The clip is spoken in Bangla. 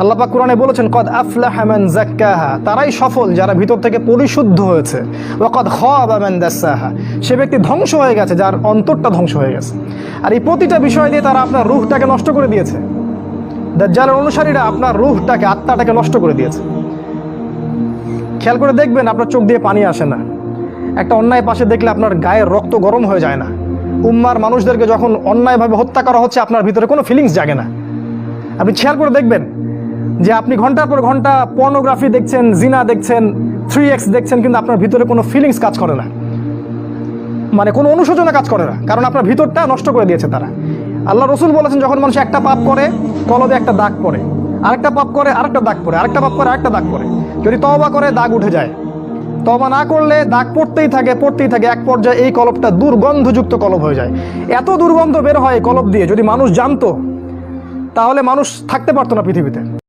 আল্লাপাক কোরআনে বলেছেন, কদ আফলাহা মান জাক্কাহা তারাই সফল, যারা ভিতর থেকে পরিশুদ্ধ হয়েছে। ও কদ মান দাসাহা। সে ব্যক্তি ধ্বংস হয়ে গেছে, যার অন্তরটা ধ্বংস হয়ে গেছে। আর এই প্রতিটা বিষয় দিয়ে তারা আপনার রুহটাকে নষ্ট করে দিয়েছে। দাজ্জালের অনুসারীরা আপনার রুহটাকে, আত্মাটাকে নষ্ট করে দিয়েছে। খেয়াল করে দেখবেন, আপনার চোখ দিয়ে পানি আসে না। একটা অন্যায় পাশে দেখলে আপনার গায়ের রক্ত গরম হয়ে যায় না। উম্মার মানুষদেরকে যখন অন্যায়ভাবে হত্যা করা হচ্ছে, আপনার ভিতরে কোনো ফিলিংস জাগে না। আপনি খেয়াল করে দেখবেন যে আপনি ঘণ্টার পর ঘণ্টা পর্নোগ্রাফি দেখছেন, জিনা দেখছেন থ্রি এক্স দেখছেন, কিন্তু আপনার ভিতরে কোনো ফিলিংস কাজ করে না। মানে কোনো অনুশোচনা কাজ করে না, কারণ আপনার ভিতরটা নষ্ট করে দিয়েছে তারা। আল্লাহ রসুল বলেছেন, যখন মানুষ একটা পাপ করে, কলবে একটা দাগ পড়ে। আরেকটা পাপ করে, আরেকটা দাগ পড়ে। আরেকটা পাপ করে, আরেকটা দাগ পড়ে। যদি তবা করে, দাগ উঠে যায়। তবা না করলে দাগ পড়তেই থাকে পড়তেই থাকে। এক পর্যায়ে এই কলবটা দুর্গন্ধযুক্ত কলব হয়ে যায়। এত দুর্গন্ধ বের হয় কলব দিয়ে, যদি মানুষ জানতো, তাহলে মানুষ থাকতে পারতো না পৃথিবীতে।